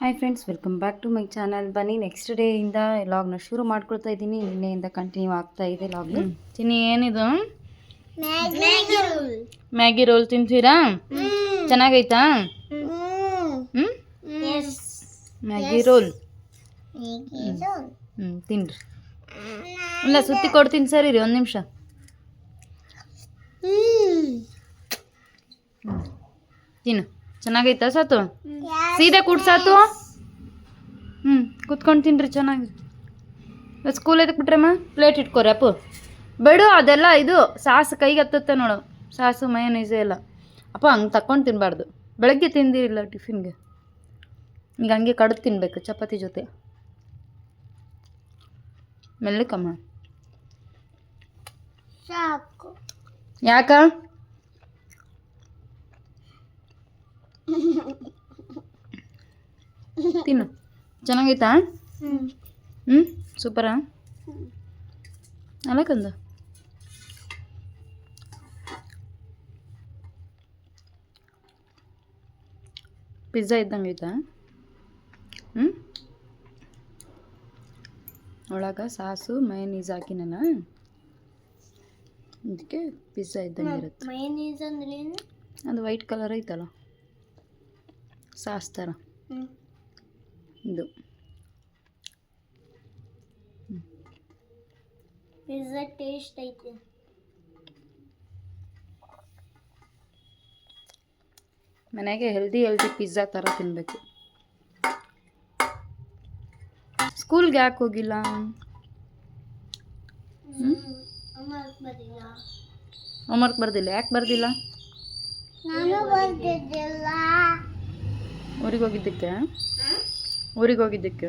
Hi friends welcome back to my channel ಬನ್ನಿ next ಡೇಯಿಂದ ಲಾಗ್ನ ಶುರು ಮಾಡ್ಕೊಳ್ತಾ ಇದ್ದೀನಿ. ನಿನ್ನೆಯಿಂದ ಕಂಟಿನ್ಯೂ ಆಗ್ತಾ ಇದೆ ಲಾಗ್ ತಿನ್ನಿ ಏನಿದು? ಮ್ಯಾಗಿ ರೋಲ್ ತಿಂತೀರಾ? ಚೆನ್ನಾಗೈತಾ? Maggi roll. ಹ್ಞೂ ತಿನ್ರಿ. ಇಲ್ಲ ಸುತ್ತಿ ಕೊಡ್ತೀನಿ ಸರಿ ರೀ ಒಂದು ನಿಮಿಷ. ತಿನ್ನು. ಚೆನ್ನಾಗೈತಾ ಸಾತು? ಸೀದಾ ಕೂಡ್ ಸಾತು? ಹ್ಞೂ ಕುತ್ಕೊಂಡು ತಿನ್ರಿ ಚೆನ್ನಾಗಿ. ಸ್ಕೂಲ್ ಎದಕ್ಕೆ ಬಿಟ್ರಮ್ಮ? ಪ್ಲೇಟ್ ಇಟ್ಕೋರಿ ಅಪ್ಪು. ಬೇಡು ಅದೆಲ್ಲ ಇದು ಸಾಸು ಕೈಗೆ ಹತ್ತುತ್ತೆ ನೋಡು. ಸಾಸು ಮಯನೈಸು ಎಲ್ಲ. ಅಪ್ಪ ಹಂಗೆ ತಕೊಂಡು ತಿನ್ನಬಾರ್ದು ಬೆಳಗ್ಗೆ ತಿಂದಿರಿಲ್ಲ ಟಿಫಿನ್ಗೆ ಈಗ ಹಂಗೆ ಕಡ್ದು ತಿನ್ಬೇಕು ಚಪಾತಿ ಜೊತೆ. ಮೆಲ್ಲಕ್ಕಮ್ಮ ಯಾಕ? ತಿನ್ನು. ಚೆನ್ನಾಗೈತಾ? ಹ್ಞೂ ಸೂಪರಾ? ಕಂದ. ಪಿಜ್ಜಾ ಇದ್ದಂಗೆ ಐತಾ ಹ್ಞೂ ಒಳಗೆ ಸಾಸು ಮಯನೀಸ್ ಹಾಕಿನಲ್ಲ ಇದಕ್ಕೆ ಪಿಜ್ಜಾ ಇದ್ದಂಗೆ ಇರುತ್ತೆ. ಮೈನೀಸ್ ಅಂದ್ರೆ ಅದು ವೈಟ್ ಕಲರ್ ಐತಲ್ಲ. ಸಾಸ್ ಥರ ಇದು ಪಿಜ್ಜಾ ಟೇಸ್ಟ್ ಐತೆ ಮನೆಗೆ ಹೆಲ್ದಿ ಹೆಲ್ದಿ ಪಿಜ್ಜಾ ಥರ ತಿನ್ನಬೇಕು ಸ್ಕೂಲ್ಗೆ ಯಾಕೆ ಹೋಗಿಲ್ಲ? ಬರಿಲ್ಲ ಹೋಮ್ವರ್ಕ್ ಬರ್ದಿಲ್ಲ. ಯಾಕೆ ಬರ್ದಿಲ್ಲ? ನಾನು ಬರ್ತಿದ್ದಿಲ್ಲ ಊರಿಗೆ ಹೋಗಿದ್ದಕ್ಕೆ? ಊರಿಗೆ ಹೋಗಿದ್ದಕ್ಕೆ?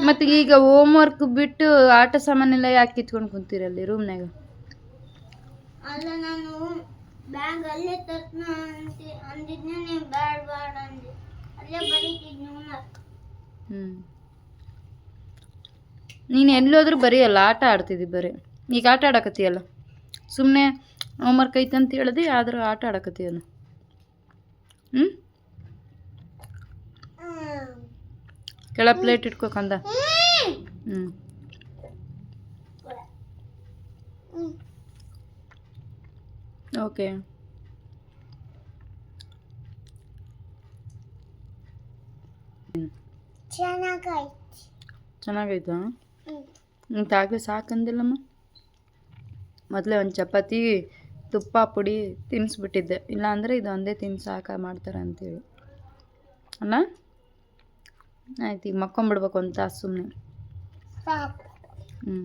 ಮತ್ತೆ ಬ್ಯಾಗ್ ಹೋಮ್ ಈಗ ಹೋಮ್ವರ್ಕ್ ಬಿಟ್ಟು ಆಟ ಸಾಮಾನೆಲ್ಲ ಯಾಕೆ ಕಿತ್ಕೊಂಡು ಕುಂತೀರಲ್ಲಿ ರೂಮ್ನಾಗ ಅಲ್ಲ ನಾನು ಬ್ಯಾಗ್ ಅಲ್ಲೇ ತರ್ನ ಅಂತಿ ಅಂದಿದ್ನೆ ನೀವು ಬ್ಯಾಡ್ ಬ್ಯಾಡ್ ಅಂದೆ. ಅಲ್ಲೇ ಬರೀತಿದ್ನಿ ಹೋಮ್ವರ್ಕ್ ಹ್ಞೂ ನೀನು ಎಲ್ಲೋದ್ರೂ ಬರೆಯಲ್ಲ ಆಟ ಆಡ್ತಿದ್ದಿ ಬರೀ. ಈಗ ಆಟ ಆಡಕತ್ತೀಯಲ್ಲ? ಸುಮ್ಮನೆ ಹೋಮ್ವರ್ಕ್ ವರ್ಕ್ ಐತಂತ ಹೇಳಿದೆ ಆದ್ರೆ ಆಟ ಆಡಕತ್ತೀಯಲ್ಲ? ಹ್ಞೂ ಕೆಳ ಪ್ಲೇಟ್ ಇಟ್ಕೋಕಂದ. ಹ್ಞೂ ಓಕೆ ಚೆನ್ನಾಗೈತೆ? ಚೆನ್ನಾಗೈತಾ ಹ್ಞೂ ಆಗಲೇ ಸಾಕಂದಿಲ್ಲಮ್ಮ? ಮೊದಲೇ ಒಂದು ಚಪಾತಿ ತುಪ್ಪ ಪುಡಿ ತಿನ್ನಿಸ್ಬಿಟ್ಟಿದ್ದೆ ಇಲ್ಲಾಂದರೆ ಇದು ಒಂದೇ ತಿನ್ನಿ ಸಾಕ ಮಾಡ್ತಾರೆ ಅಂತೇಳಿ ಅಲ್ಲ ಆಯ್ತು ಈಗ ಮಕ್ಕೊಂಬಿಡ್ಬೇಕು ಅಂತ ಸುಮ್ಮನೆ ಹ್ಞೂ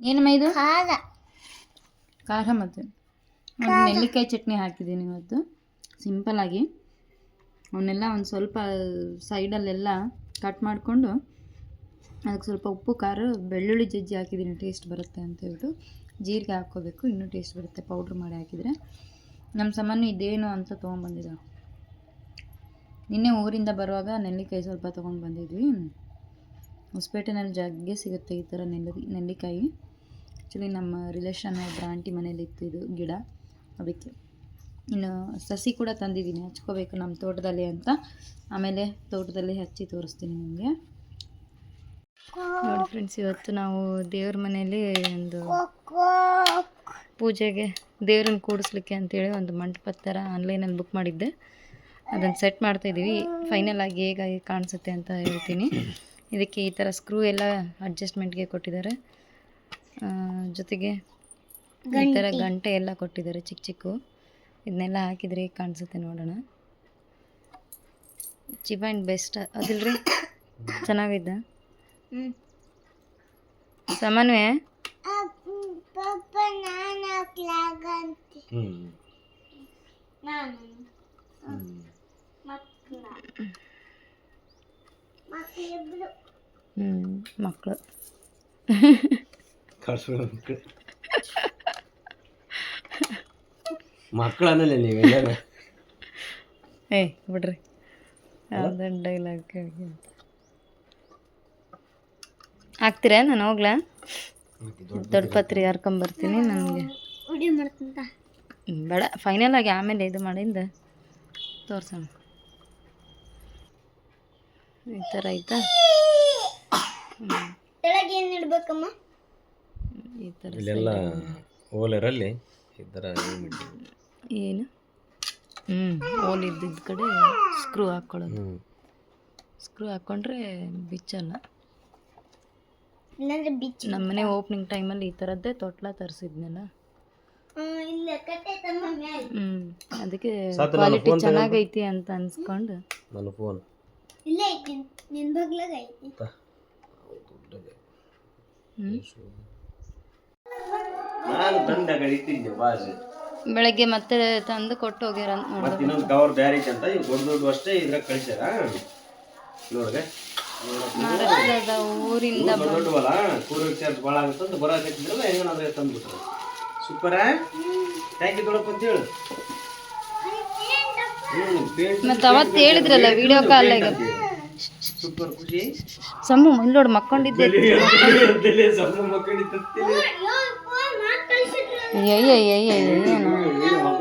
ಏನಮ್ಮ ಇದು? ಖಾರ. ಖಾರ ಮತ್ತು? ನೆಲ್ಲಿಕಾಯಿ ಚಟ್ನಿ ಹಾಕಿದ್ದೀನಿ ಇವತ್ತು. ಸಿಂಪಲಾಗಿ ಅವನ್ನೆಲ್ಲ ಒಂದು ಸ್ವಲ್ಪ ಸೈಡಲ್ಲೆಲ್ಲ ಕಟ್ ಮಾಡಿಕೊಂಡು ಅದಕ್ಕೆ ಸ್ವಲ್ಪ ಉಪ್ಪು ಖಾರ ಬೆಳ್ಳುಳ್ಳಿ ಜಜ್ಜಿ ಹಾಕಿದ್ದೀನಿ. ಟೇಸ್ಟ್ ಬರುತ್ತೆ ಅಂತ ಹೇಳ್ಬಿಟ್ಟು ಜೀರಿಗೆ ಹಾಕ್ಕೋಬೇಕು. ಇನ್ನೂ ಟೇಸ್ಟ್ ಬರುತ್ತೆ. ಪೌಡ್ರ್ ಮಾಡಿ ಹಾಕಿದರೆ. ನಮ್ಮ ಸಾಮಾನು ಇದೇನು ಅಂತ ತೊಗೊಂಬಂದಿದ್ದ ನಿನ್ನೆ ಊರಿಂದ ಬರುವಾಗ ನೆಲ್ಲಿಕಾಯಿ ಸ್ವಲ್ಪ ತೊಗೊಂಡು ಬಂದಿದ್ವಿ. ಹೊಸಪೇಟೆನಲ್ಲಿ ಜಗ್ಗೆ ಸಿಗುತ್ತೆ ಈ ಥರ ನೆಲ್ಲಿ, ನೆಲ್ಲಿಕಾಯಿ. ಆ್ಯಕ್ಚುಲಿ ನಮ್ಮ ರಿಲೇಷನ್ ಒಬ್ಬರ ಆಂಟಿ ಮನೇಲಿ ಇತ್ತು ಇದು ಗಿಡ. ಅದಕ್ಕೆ ಇನ್ನು ಸಸಿ ಕೂಡ ತಂದಿದ್ದೀನಿ. ಹಚ್ಕೋಬೇಕು ನಮ್ಮ ತೋಟದಲ್ಲಿ ಅಂತ. ಆಮೇಲೆ ತೋಟದಲ್ಲಿ ಹಚ್ಚಿ ತೋರಿಸ್ತೀನಿ ನಿಮಗೆ. ನೋಡಿ ಫ್ರೆಂಡ್ಸ್ ಇವತ್ತು ನಾವು ದೇವ್ರ ಮನೆಯಲ್ಲಿ ಒಂದು ಪೂಜೆಗೆ ದೇವ್ರನ್ನ ಕೂಡಿಸ್ಲಿಕ್ಕೆ ಅಂತೇಳಿ ಒಂದು ಮಂಟಪದ ಥರ ಆನ್ಲೈನಲ್ಲಿ ಬುಕ್ ಮಾಡಿದ್ದೆ. ಅದನ್ನು ಸೆಟ್ ಮಾಡ್ತಾ ಇದ್ದೀವಿ ಫೈನಲ್ ಆಗಿ ಹೇಗಾಗಿ ಕಾಣಿಸುತ್ತೆ ಅಂತ ಹೇಳ್ತೀನಿ. ಇದಕ್ಕೆ ಈ ಥರ ಸ್ಕ್ರೂ ಎಲ್ಲ ಅಡ್ಜಸ್ಟ್ಮೆಂಟ್ಗೆ ಕೊಟ್ಟಿದ್ದಾರೆ. ಜೊತೆಗೆ ಈ ಥರ ಗಂಟೆ. ಎಲ್ಲ ಕೊಟ್ಟಿದ್ದಾರೆ ಚಿಕ್ಕ ಚಿಕ್ಕ. ಇದನ್ನೆಲ್ಲ ಹಾಕಿದರೆ ಹೇಗೆ ಕಾಣಿಸುತ್ತೆ ನೋಡೋಣ. ಚಿಪ್ ಆ್ಯಂಡ್ ಬೆಸ್ಟ್ ಅದಿಲ್ರಿ? ಚೆನ್ನಾಗಿದ್ದ? ಹ್ಞೂ ಸಾಮಾನ್ವೇ ಪಪ್ಪ ನಾನು. ನಾನು ಮಕ್ಕಳ ಹ್ಞೂ ಮಕ್ಕಳು ಅನ್ನಲ್ಲ ನೀವೆಲ್ಲ ಏ ಬಿಡ್ರಿ ಯಾವ್ದು ಡೈಲಾಗ್ ಕೇಳಿ ಹಾಕ್ತೀರಾ ನಾನು ಹೋಗ್ಲಾ ದೊಡ್ಡ ಪತ್ರಿ ಹರ್ಕೊಂಬರ್ತೀನಿ ನನಗೆ ವಿಡಿಯೋ ಮಾಡ್ತಂತ ಬೇಡ ಫೈನಲ್ ಆಗಿ ಆಮೇಲೆ ಇದು ಮಾಡಿಂದ ತೋರ್ಸೋಣ ಈ ಥರ ಆಯ್ತಾ ಕೆಳಗೆ ಏನ್ ಇಡ್ಬೇಕಮ್ಮ? ಈ ಥರ ಇಲ್ಲೆಲ್ಲ ಓಲರಲ್ಲಿ ಈ ಥರ ಏನು ಹ್ಞೂ ಓಲ್ ಇದ್ದಿದ್ದ ಕಡೆ ಸ್ಕ್ರೂ ಹಾಕ್ಕೊಳ್ಳೋದು ಸ್ಕ್ರೂ ಹಾಕ್ಕೊಂಡ್ರೆ ಬಿಚ್ಚಲ್ಲ ಇಲ್ಲಾಂದ್ರೆ ಬಿಚ್ಚ ನಮ್ಮನೆ ಓಪನಿಂಗ್ ಟೈಮಲ್ಲಿ ಈ ಥರದ್ದೇ ತೊಟ್ಲ ತರಿಸಿದ್ನಲ್ಲ? ಹ್ಞೂ ಅದಕ್ಕೆ ಕ್ವಾಲಿಟಿ ಚೆನ್ನಾಗೈತಿ ಅಂತ ಅನ್ಸ್ಕೊಂಡು. ನನ್ನ ಫೋನ್ ಇಲ್ಲೇ ಐತಿ. ನಿನ್ ಬಗ್ಲಾಗ ಐತಿ. ಹ್ಞೂ ನಾನು ತಂಡ ಇಟ್ಟಿದ್ದೆ ಬಾಜು. ಬೆಳಗ್ಗೆ ಮತ್ತೆ ತಂದು ಕೊಟ್ಟು ಹೋಗ್ಯಾರ ಅಂತ ಮತ್ತೆ ಇನ್ನೊಂದು ಕವರ್ ಬೇರೆ ಐತೆ ಅಂತ ಇವು ದೊಡ್ಡ ದೊಡ್ಡ ಅಷ್ಟೇ ಇದ್ರಾಗ ಕಳಿಸ್ಯಾರ. ನೋಡ್ರಿ ಮಹಾರಾಷ್ಟ್ರದ ಊರಿಂದ ದೊಡ್ಡ ದೊಡ್ಡವಲ್ಲ ಕೂರಿಗೆ ಚಾರ್ಜ್ ಭಾಳ ಆಗುತ್ತೆ ಅಂತ ಬರೋಕೆ ಹೆಂಗನ ಅದ್ರಾಗ ತಂದ್ಬಿಟ್ರು. ಸೂಪರ? ಥ್ಯಾಂಕ್ ಯು ದೊಡ್ಡಪ್ಪ ಅಂತ ಹೇಳು. ಮತ್ತೆ ಅವತ್ತು ಹೇಳಿದ್ರಲ್ಲ ವಿಡಿಯೋ ಕಾಲ್ ಸೂಪರ್ ಖುಷಿ ಸಮ್ಮು ಮುಂದೋಡು ಮಕ್ಕೊಂಡಿದ್ದೆ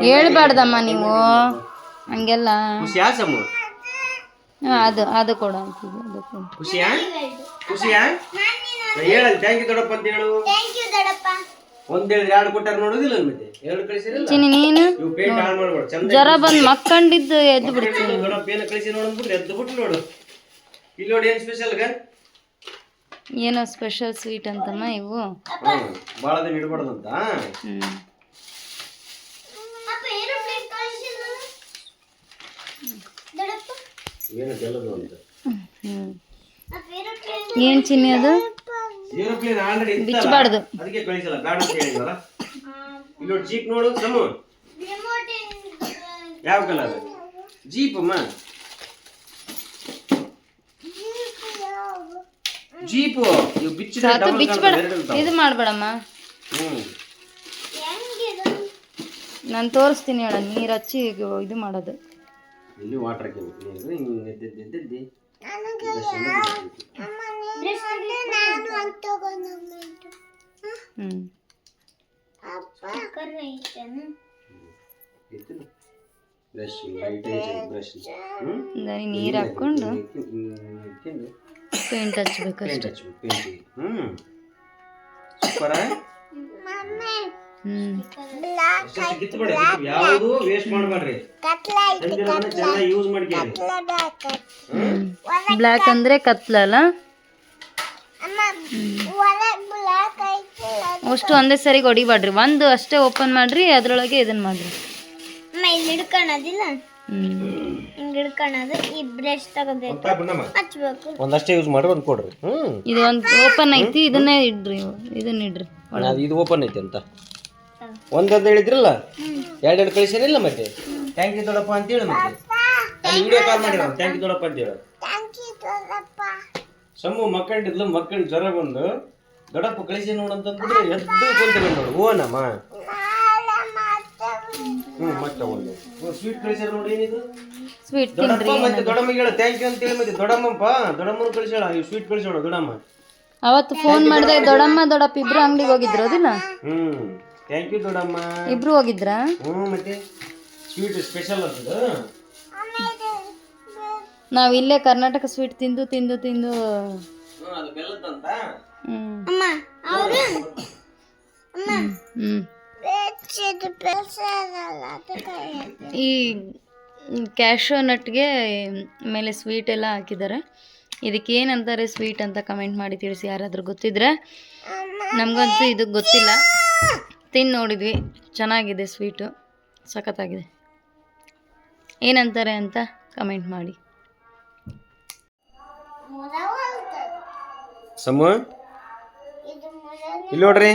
ಹೇಳ್ಬಾರ್ದಮ್ಮ ನೀವು ಹಂಗೆಲ್ಲ ಅದು ಅದು ಕೊಡ ಅದು ಖುಷಿಯಾ ಖುಷಿಯಾ ಹೇಳಲ್ಲ ಥ್ಯಾಂಕ್ ಯು ದೊಡ್ಡಪ್ಪ ಅಂತ ಹೇಳು ಥ್ಯಾಂಕ್ ಯು ದೊಡ್ಡಪ್ಪ ಒಂದ್ ಹೇಳಿದ್ರೆ ಎರಡು ಕೊಟ್ಟಾರ ನೋಡೋದಿಲ್ಲ ಮತ್ತೆ? ಎರಡು ಕಳಿಸಿರಲ್ಲ? ಚಿನ್ನಿ ನೀನು? ಇವು ಪೇಂಟ್ ಹಾಳು ಮಾಡ್ಬೇಡ. ಚಂದ ಜ್ವರ ಬಂದು ಮಕ್ಕೊಂಡಿದ್ದು ಎದ್ದು ಬಿಡ್ತೀನಿ ಕಳಿಸಿ ನೋಡಂದ್ಬಿಟ್ರೆ ಎದ್ದು ಬಿಟ್ಟು ನೋಡು. ಇಲ್ಲಿ ನೋಡಿ ಏನ್ ಸ್ಪೆಷಲ್ ಗ? ಏನೋ ಸ್ಪೆಷಲ್ ಸ್ವೀಟ್ ಅಂತಮ್ಮ ಇವು. ಬಹಳ ಭಾಳ ದಿನ ಇಡಬಾರ್ದಂತ ಏನು ಅಂತ ಏನು ಚಿನ್ನಿ ಅದು? ಏರೋಪ್ಲೇನ್ ಆಲ್ರೆಡಿ ಬಿಚ್ಚಬಾರ್ದು ಅದಕ್ಕೆ ಕಳಿಸಲ್ಲ ಬೇಡ ಅಂತ ಹೇಳಿದ್ವಲ್ಲ ಇಲ್ಲಿ ನೋಡಿ ಜೀಪ್ ನೋಡು ಸಮು ಯಾವ ಕಲರ್ ಜೀಪ್ ಅಮ್ಮ ಜೀಪ್ ಇವು ಬಿಚ್ಚಿದ್ರೆ ಅದು ಬಿಚ್ಚಬೇಡ ಇದು ಮಾಡಬೇಡಮ್ಮ ನಾನು ತೋರಿಸ್ತೀನಿ ಹೇಳ ನೀರು ಹಚ್ಚಿ ಇದು ಮಾಡೋದು ಇಲ್ಲಿ ವಾಟರ್ ಹಾಕಿಬೇಕು ನೀರು ಹಿಂಗೆ ಎದ್ದೆದ್ದು ಎದ್ದೆದ್ದು ನಾನು ಅಂತ ಹ್ಞೂ ಅಪ್ಪ ಕರ್ರ ಐತೇನು ಬ್ರಷ್ ಲೈಟ್ ಬ್ರಷ್ ಹ್ಮ್ ಬರೀ ನೀರು ಹಾಕ್ಕೊಂಡು ಇಟ್ಕೊಂಡು ಪೇಂಟ್ ಹಚ್ಬೇಕು ಪೇಂಟ್ ಹಚ್ಬೇಕು ಪೇಂಟಿಗೆ ಹ್ಮ್ ಸೂಪರ ಹ್ಞೂ ಕಿತ್ಬೇಡಿ ಯಾವುದು ವೇಸ್ಟ್ ಮಾಡಬೇಡ್ರಿ ತಂದಿರೋದನ್ನ ಚೆನ್ನಾಗಿ ಯೂಸ್ ಮಾಡ್ಕೊಳ್ಳಿ ಬ್ಲ್ಯಾಕ್ ಅಂದರೆ ಕತ್ಲಲ್ಲ ಅಷ್ಟು ಒಂದೇ ಸರಿ ಹೊಡಿಬಾಡ್ರಿ ಒಂದು ಅಷ್ಟೇ ಓಪನ್ ಮಾಡ್ರಿ ಅದ್ರೊಳಗೆ ಇದನ್ನ ಮಾಡ್ರಿ. ಇಲ್ಲಿ ಹಿಡ್ಕೊಳೋದಿಲ್ಲ? ಹಿಂಗ್ ಹಿಡ್ಕೊಳೋದು ಈ ಬ್ರಷ್ ತಗೋಬೇಕು ಹಚ್ಬೇಕು. ಒಂದಷ್ಟೇ ಯೂಸ್ ಮಾಡಿ ಒಂದು ಕೊಡ್ರಿ. ಹ್ಮ್. ಇದು ಒಂದು ಓಪನ್ ಐತಿ ಇದನ್ನೇ ಇಡ್ರಿ ಇದನ್ನ ಇಡ್ರಿ. ಅದು ಇದು ಓಪನ್ ಐತಿ ಅಂತ. ಒಂದಂತ ಹೇಳಿದ್ರಲ್ಲ? ಎರಡೆರಡು ಕಳಿಸೇನಿಲ್ಲ ಮತ್ತೆ? ಥ್ಯಾಂಕ್ ಯು ದೊಡ್ಡಪ್ಪ ಅಂತ ಹೇಳಿ ಮತ್ತೆ. ವಿಡಿಯೋ ಕಾಲ್ ಮಾಡಿ ಥ್ಯಾಂಕ್ ಯು ದೊಡ್ಡಪ್ಪ ಅಂತ ಹೇಳು ಸಮ್ಮು ಮಕ್ಕಂಡಿದ್ಲು ಮಕ್ಕಳು ಜ್ವರ ಬಂದು ದೊಡಪ್ಪ ಕಳಿಸಿ ನೋಡಂತಂದ್ರೆ ಎದ್ದು ಕುಂತ್ಕೊಂಡು ನೋಡು. ಓನಮ್ಮ ಹ್ಞೂ ಮತ್ತೆ ಒಂದು. ಸ್ವೀಟ್ ಕಳಿಸ್ಯಾರ ನೋಡಿ ಏನಿದು? ಸ್ವೀಟ್ ದೊಡ್ಡಪ್ಪ ಮತ್ತೆ ದೊಡಮ್ಮ ಹೇಳು ಥ್ಯಾಂಕ್ ಯು ಅಂತ ಹೇಳಿ ಮತ್ತೆ ದೊಡ್ಡಮ್ಮಪ್ಪ ದೊಡ್ಡಮ್ಮನ ಕಳಿಸ್ಯಾಳ ಈ ಸ್ವೀಟ್ ಕಳಿಸೋಣ ದೊಡ್ಡಮ್ಮ. ಅವತ್ತು ಫೋನ್ ಮಾಡಿದೆ ದೊಡ್ಡಮ್ಮ. ದೊಡಪ್ಪ ಇಬ್ರು ಅಂಗಡಿಗೆ ಹೋಗಿದ್ರು ಅದಿಲ್ಲ ಹ್ಮ್ ಥ್ಯಾಂಕ್ ಯು ದೊಡ್ಡಮ್ಮ. ಇಬ್ರು ಹೋಗಿದ್ರಾ? ಹ್ಞೂ ಮತ್ತೆ ಸ್ವೀಟ್ ಸ್ಪೆಷಲ್ ಅಂತದ. ನಾವು ಇಲ್ಲೇ ಕರ್ನಾಟಕ ಸ್ವೀಟ್ ತಿಂದು ತಿಂದು ತಿಂದು. ಹ್ಞೂ ಅದು ಬೆಲ್ಲದಂತ ಅಮ್ಮ ಅವರು? ಹ್ಮ್ ಈ ಕ್ಯಾಶೋ ನಟ್ಗೆ ಮೇಲೆ ಸ್ವೀಟ್ ಎಲ್ಲ ಹಾಕಿದ್ದಾರೆ ಇದಕ್ಕೆ ಏನಂತಾರೆ ಸ್ವೀಟ್ ಅಂತ ಕಮೆಂಟ್ ಮಾಡಿ ತಿಳಿಸಿ ಯಾರಾದರೂ ಗೊತ್ತಿದ್ರೆ? ನಮಗಂತೂ ಇದು ಗೊತ್ತಿಲ್ಲ. ತಿಂದು ನೋಡಿದ್ವಿ. ಚೆನ್ನಾಗಿದೆ ಸ್ವೀಟು ಸಖತ್ತಾಗಿದೆ. ಏನಂತಾರೆ ಅಂತ ಕಮೆಂಟ್ ಮಾಡಿ. ಸಮು? ಇಲ್ಲಿ ನೋಡ್ರಿ.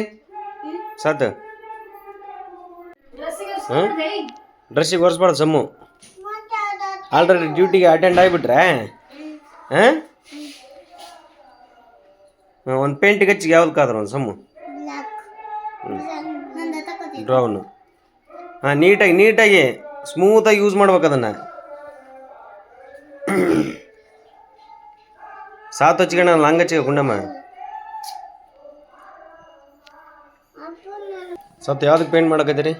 ಸಾತ್ ಡ್ರೆಸ್ಸಿಗೆ ಒರೆಸ್ಬಾರ್ದು ಸಮ್ಮು ಆಲ್ರೆಡಿ ಡ್ಯೂಟಿಗೆ ಅಟೆಂಡ್ ಆಗಿಬಿಟ್ರೆ ಹಾಂ? ಒಂದು ಪೇಂಟ್ ಹಚ್ಚಿಗೆ ಯಾವ್ದು ಕಾದ್ರ ಒಂದು ಸಮ್ಮು ಡ್ರೌನು ಹಾಂ ನೀಟಾಗಿ ನೀಟಾಗಿ ಸ್ಮೂತಾಗಿ ಯೂಸ್ ಮಾಡ್ಬೇಕು ಅದನ್ನು. ಸಾತ್ వచ్చిగా ಲಂಗ ಹಚ್ಚಿಗೆ ಗುಂಡಮ್ಮ. ಸತ್ ಯಾವ್ದಕ್ಕೆ ಪೇಂಟ್ ಮಾಡಕತ್ತೀರಿ?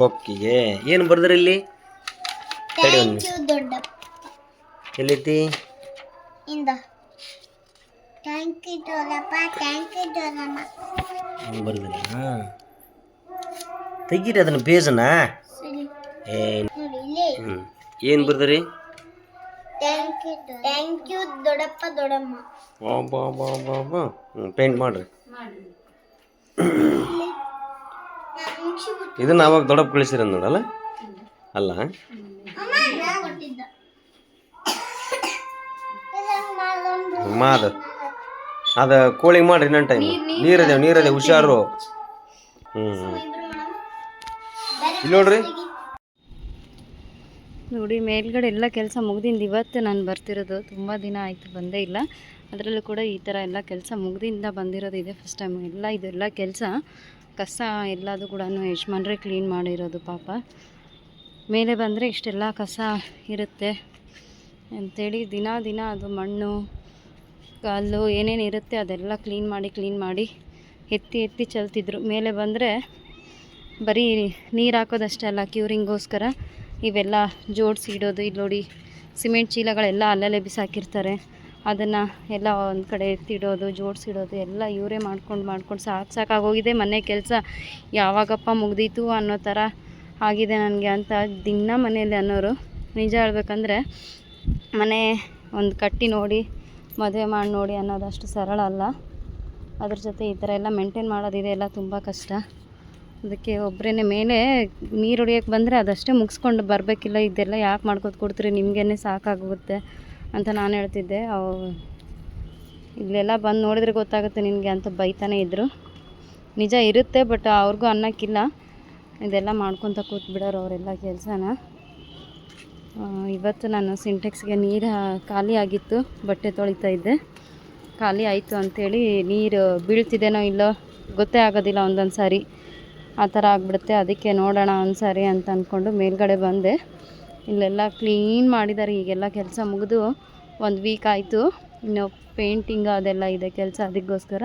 ಬೊಕ್ಕಿಗೆ. ಏನು ಬರ್ದ್ರಿ ಇಲ್ಲಿ? ಎಲ್ಲೈತಿ? ಹಾಂ. ತೆಗೀರಿ ಅದನ್ನು ಇಲ್ಲೇ. ಏನು ಬರ್ದ್ರಿ? ಥ್ಯಾಂಕ್ ಯು ಥ್ಯಾಂಕ್ ಯು ದೊಡ್ಡಪ್ಪ ದೊಡ್ಡಮ್ಮ. ಬಾ ಬಾ ಬಾ ಬಾ ಹ್ಞೂ ಪೇಂಟ್ ಮಾಡಿರಿ. ಇದನ್ನ ಅವಾಗ ದೊಡ್ಡಪ್ಪ ಕಳಿಸಿರ ನೋಡಲ್ಲ ಅಲ್ಲ. ಮಾದ ಅದು ಕೋಳಿಗೆ ಮಾಡ್ರಿ ಇನ್ನೊಂದು ಟೈಮ್ ನೀರದೇವ್ ನೀರದೇವ್ ಹುಷಾರು. ಹ್ಞೂ ಇಲ್ಲಿ ನೋಡ್ರಿ. ನೋಡಿ, ಮೇಲ್ಗಡೆ ಎಲ್ಲ ಕೆಲಸ ಮುಗ್ದಿಂದ ಇವತ್ತು ನಾನು ಬರ್ತಿರೋದು ತುಂಬ ದಿನ ಆಯಿತು, ಬಂದೇ ಇಲ್ಲ. ಅದರಲ್ಲೂ ಕೂಡ ಈ ಥರ ಎಲ್ಲ ಕೆಲಸ ಮುಗ್ದಿಂದ ಬಂದಿರೋದು ಇದೆ ಫಸ್ಟ್ ಟೈಮ್ ಎಲ್ಲ ಇದೆಲ್ಲ ಕೆಲಸ, ಕಸ ಎಲ್ಲದು ಕೂಡ ಯಜಮಾನ್ರೆ ಕ್ಲೀನ್ ಮಾಡಿರೋದು ಪಾಪ. ಮೇಲೆ ಬಂದರೆ ಇಷ್ಟೆಲ್ಲ ಕಸ ಇರುತ್ತೆ. ಅಂಥೇಳಿ ದಿನ ದಿನ ಅದು ಮಣ್ಣು, ಕಲ್ಲು ಏನೇನು ಇರುತ್ತೆ ಅದೆಲ್ಲ ಕ್ಲೀನ್ ಮಾಡಿ ಕ್ಲೀನ್ ಮಾಡಿ ಎತ್ತಿ ಎತ್ತಿ ಚೆಲ್ತಿದ್ರು. ಮೇಲೆ ಬಂದರೆ ಬರೀ ನೀರು ಹಾಕೋದಷ್ಟೇ ಅಲ್ಲ ಕ್ಯೂರಿಂಗೋಸ್ಕರ ಇವೆಲ್ಲ ಜೋಡಿಸಿ ಇಡೋದು. ಇಲ್ಲಿ ನೋಡಿ ಸಿಮೆಂಟ್ ಚೀಲಗಳೆಲ್ಲ ಅಲ್ಲಲ್ಲೇ ಬಿಸಾಕಿರ್ತಾರೆ. ಅದನ್ನು ಎಲ್ಲ ಒಂದು ಕಡೆ ಎತ್ತಿಡೋದು ಜೋಡಿಸಿಡೋದು ಎಲ್ಲ ಇವರೇ ಮಾಡ್ಕೊಂಡು ಮಾಡ್ಕೊಂಡು ಸಾಕು ಸಾಕಾಗೋಗಿದೆ. ಮನೆ ಕೆಲಸ ಯಾವಾಗಪ್ಪ ಮುಗ್ದೀತು ಅನ್ನೋ ಥರ ಆಗಿದೆ ನನಗೆ ಅಂತ ದಿನ ಮನೆಯಲ್ಲಿ ಅನ್ನೋರು ನಿಜ ಹೇಳ್ಬೇಕಂದ್ರೆ ಮನೆ ಒಂದು ಕಟ್ಟಿ ನೋಡಿ, ಮದುವೆ ಮಾಡಿ ನೋಡಿ ಅನ್ನೋದಷ್ಟು ಸರಳ ಅಲ್ಲ. ಅದ್ರ ಜೊತೆ ಈ ಥರ ಎಲ್ಲ ಮೇಂಟೈನ್ ಮಾಡೋದಿದೆ ಎಲ್ಲ ತುಂಬ ಕಷ್ಟ. ಅದಕ್ಕೆ ಒಬ್ಬರೇ ಮೇಲೆ ನೀರು ಹೊಡಿಯೋಕ್ಕೆ ಬಂದರೆ ಅದಷ್ಟೇ ಮುಗಿಸ್ಕೊಂಡು ಬರಬೇಕಿಲ್ಲ, ಇದೆಲ್ಲ ಯಾಕೆ ಮಾಡ್ಕೊತ ಕೊಡ್ತೀರಿ? ನಿಮಗೇನೆ ಸಾಕಾಗುತ್ತೆ ಅಂತ ನಾನು ಹೇಳ್ತಿದ್ದೆ. ಅವು ಇಲ್ಲೆಲ್ಲ ಬಂದು ನೋಡಿದ್ರೆ ಗೊತ್ತಾಗುತ್ತೆ, ನಿನಗೆ ಅಂತ ಬೈತಾನೆ ಇದ್ದರು ನಿಜ ಇರುತ್ತೆ, ಬಟ್ ಅವ್ರಿಗೂ ಅನ್ನೋಕ್ಕಿಲ್ಲ. ಇದೆಲ್ಲ ಮಾಡ್ಕೊತ ಕೂತ್ಬಿಡೋರು ಅವರೆಲ್ಲ ಕೆಲಸನ. ಇವತ್ತು ನಾನು ಸಿಂಟೆಕ್ಸ್ಗೆ ನೀರು ಖಾಲಿ ಆಗಿತ್ತು, ಬಟ್ಟೆ ತೊಳಿತಾ ಇದ್ದೆ. ಖಾಲಿ ಆಯಿತು ಅಂಥೇಳಿ ನೀರು ಬೀಳ್ತಿದ್ದೇನೋ ಇಲ್ಲೋ ಗೊತ್ತೇ ಆಗೋದಿಲ್ಲ ಒಂದೊಂದು ಸಾರಿ ಆ ಥರ ಆಗಿಬಿಡುತ್ತೆ. ಅದಕ್ಕೆ ನೋಡೋಣ ಒಂದು ಸಾರಿ ಅಂತ ಅಂದ್ಕೊಂಡು ಮೇಲ್ಗಡೆ ಬಂದೆ. ಇಲ್ಲೆಲ್ಲ ಕ್ಲೀನ್ ಮಾಡಿದ್ದಾರೆ. ಈಗೆಲ್ಲ ಕೆಲಸ ಮುಗಿದು ಒಂದು ವೀಕ್ ಆಯಿತು. ಇನ್ನು ಪೇಂಟಿಂಗ್ ಅದೆಲ್ಲ ಇದೆ ಕೆಲಸ ಅದಕ್ಕೋಸ್ಕರ.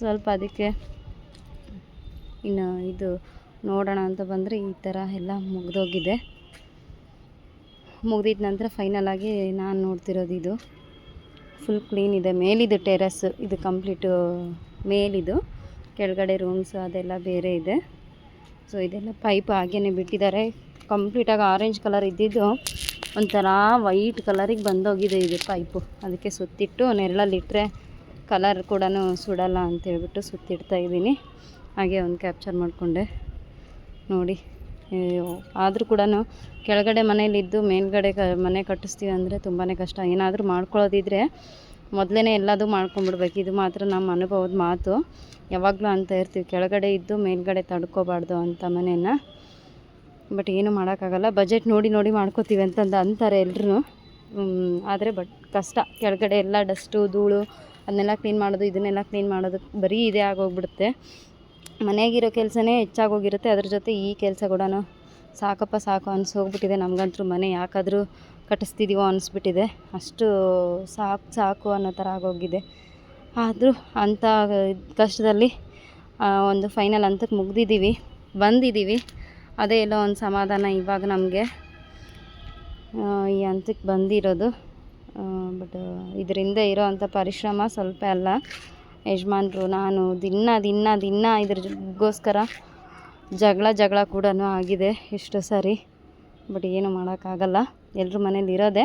ಸ್ವಲ್ಪ ಅದಕ್ಕೆ ಇನ್ನು ಇದು ನೋಡೋಣ ಅಂತ ಬಂದರೆ ಈ ಥರ ಎಲ್ಲ ಮುಗಿದೋಗಿದೆ. ಮುಗಿದಿದ ನಂತರ ಫೈನಲಾಗಿ ನಾನು ನೋಡ್ತಿರೋದು ಇದು. ಫುಲ್ ಕ್ಲೀನ್ ಇದೆ. ಮೇಲಿದು ಟೆರಸ್ ಇದು ಕಂಪ್ಲೀಟು ಮೇಲಿದು. ಕೆಳಗಡೆ ರೂಮ್ಸ್ ಅದೆಲ್ಲ ಬೇರೆ ಇದೆ. ಸೊ ಇದೆಲ್ಲ ಪೈಪ್ ಹಾಗೇ ಬಿಟ್ಟಿದ್ದಾರೆ. ಕಂಪ್ಲೀಟಾಗಿ ಆರೆಂಜ್ ಕಲರ್ ಇದ್ದಿದ್ದು ಒಂಥರ ವೈಟ್ ಕಲರಿಗೆ ಬಂದೋಗಿದೆ ಇದು ಪೈಪು ಅದಕ್ಕೆ ಸುತ್ತಿಟ್ಟು ನೆರಳಲ್ಲಿಟ್ಟರೆ ಕಲರ್ ಕೂಡ ಸುಡಲ್ಲ ಅಂತೇಳ್ಬಿಟ್ಟು ಸುತ್ತಿಡ್ತಾ ಇದ್ದೀನಿ. ಹಾಗೆ ಒಂದು ಕ್ಯಾಪ್ಚರ್ ಮಾಡಿಕೊಂಡೆ. ನೋಡಿ ಆದರೂ ಕೂಡ ಕೆಳಗಡೆ ಮನೇಲಿದ್ದು ಮೇಲ್ಗಡೆ ಕ, ಮನೆ ಕಟ್ಟಿಸ್ತೀವಿ ಅಂದರೆ ತುಂಬಾ ಕಷ್ಟ. ಏನಾದರೂ ಮಾಡ್ಕೊಳ್ಳೋದಿದ್ರೆ ಮೊದಲೇ ಎಲ್ಲದೂ ಮಾಡ್ಕೊಂಬಿಡ್ಬೇಕು ಇದು ಮಾತ್ರ ನಮ್ಮ ಅನುಭವದ ಮಾತು. ಯಾವಾಗಲೂ ಅಂತ ಇರ್ತೀವಿ. ಕೆಳಗಡೆ ಇದ್ದು ಮೇಲ್ಗಡೆ ತಡ್ಕೋಬಾರ್ದು ಅಂತ ಮನೇನ ಬಟ್ ಏನು ಮಾಡೋಕ್ಕಾಗಲ್ಲ. ಬಜೆಟ್ ನೋಡಿ ನೋಡಿ ಮಾಡ್ಕೋತೀವಿ ಅಂತಂದು ಅಂತಾರೆ ಎಲ್ಲರೂ ಆದರೆ ಬಟ್ ಕಷ್ಟ. ಕೆಳಗಡೆ ಎಲ್ಲ ಡಸ್ಟು ಧೂಳು ಅದನ್ನೆಲ್ಲ ಕ್ಲೀನ್ ಮಾಡೋದು, ಇದನ್ನೆಲ್ಲ ಕ್ಲೀನ್ ಮಾಡೋದು ಬರೀ ಇದೇ ಆಗೋಗ್ಬಿಡುತ್ತೆ. ಮನೆಗಿರೋ ಕೆಲಸನೇ ಹೆಚ್ಚಾಗೋಗಿರುತ್ತೆ. ಅದ್ರ ಜೊತೆ ಈ ಕೆಲಸ ಕೂಡ ಸಾಕಪ್ಪ ಸಾಕು ಅನಿಸೋಗ್ಬಿಟ್ಟಿದೆ. ನಮಗಂತೂ ಮನೆ ಯಾಕಾದರೂ ಕಟ್ಟಿಸ್ತಿದ್ದೀವೋ ಅನಿಸ್ಬಿಟ್ಟಿದೆ. ಅಷ್ಟು ಸಾಕು ಸಾಕು ಅನ್ನೋ ಥರ ಆಗೋಗಿದೆ. ಆದರೂ ಅಂಥ ಕಷ್ಟದಲ್ಲಿ ಒಂದು ಫೈನಲ್ ಹಂತಕ್ಕೆ ಮುಗ್ದಿದ್ದೀವಿ. ಬಂದಿದ್ದೀವಿ. ಅದೇ ಎಲ್ಲೋ ಒಂದು ಸಮಾಧಾನ ಇವಾಗ ನಮಗೆ. ಈ ಹಂತಕ್ಕೆ ಬಂದಿರೋದು. ಬಟ್ ಇದರಿಂದ ಇರೋ ಅಂಥ ಪರಿಶ್ರಮ ಸ್ವಲ್ಪ ಅಲ್ಲ. ಯಜಮಾನ್ರು, ನಾನು ದಿನ ದಿನ ದಿನ ಇದ್ರಗೋಸ್ಕರ ಜಗಳ ಜಗಳ ಕೂಡ ಆಗಿದೆ ಎಷ್ಟು ಸರಿ. ಬಟ್ ಏನು ಮಾಡೋಕ್ಕಾಗಲ್ಲ. ಎಲ್ಲರ ಮನೇಲಿ ಇರೋದೆ.